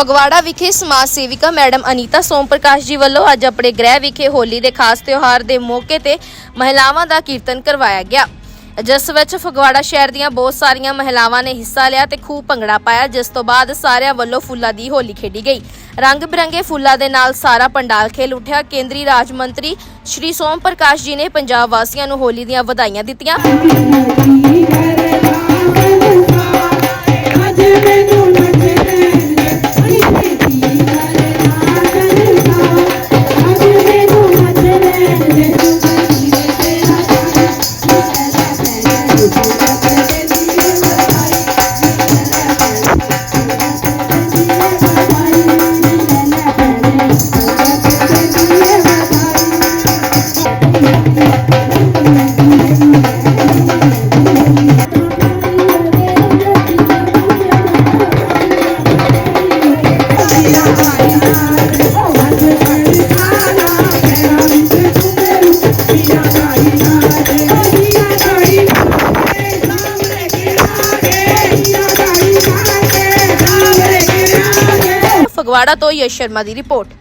ਫਗਵਾੜਾ ਵਿਖੇ ਸਮਾਜ ਸੇਵਿਕਾ ਮੈਡਮ ਅਨੀਤਾ ਸੋਮ ਪ੍ਰਕਾਸ਼ ਜੀ ਵੱਲੋਂ ਅੱਜ ਆਪਣੇ ਗ੍ਰਹਿ ਵਿਖੇ ਹੋਲੀ ਦੇ ਖਾਸ ਤਿਉਹਾਰ ਦੇ ਮੌਕੇ ਤੇ ਮਹਿਲਾਵਾਂ ਦਾ ਕੀਰਤਨ ਕਰਵਾਇਆ ਗਿਆ। ਜਿਸ ਵਿੱਚ ਫਗਵਾੜਾ ਸ਼ਹਿਰ ਦੀਆਂ ਬਹੁਤ ਸਾਰੀਆਂ ਮਹਿਲਾਵਾਂ ਨੇ ਹਿੱਸਾ ਲਿਆ ਤੇ ਖੂਬ ਭੰਗੜਾ ਪਾਇਆ, ਜਿਸ ਤੋਂ ਬਾਅਦ ਸਾਰਿਆਂ ਵੱਲੋਂ ਫੁੱਲਾਂ ਦੀ ਹੋਲੀ ਖੇਡੀ ਗਈ। ਰੰਗ ਬਿਰੰਗੇ ਫੁੱਲਾਂ ਦੇ ਨਾਲ ਸਾਰਾ ਪੰਡਾਲ ਖੇਲ ਉੱਠਿਆ। ਕੇਂਦਰੀ ਰਾਜ ਮੰਤਰੀ ਸ਼੍ਰੀ ਸੋਮ ਪ੍ਰਕਾਸ਼ ਜੀ ਨੇ ਪੰਜਾਬ ਵਾਸੀਆਂ ਨੂੰ ਹੋਲੀ ਦੀਆਂ ਵਧਾਈਆਂ ਦਿੱਤੀਆਂ। ਫਗਵਾੜਾ ਤੋਂ ਯਸ਼ ਸ਼ਰਮਾ ਦੀ ਰਿਪੋਰਟ।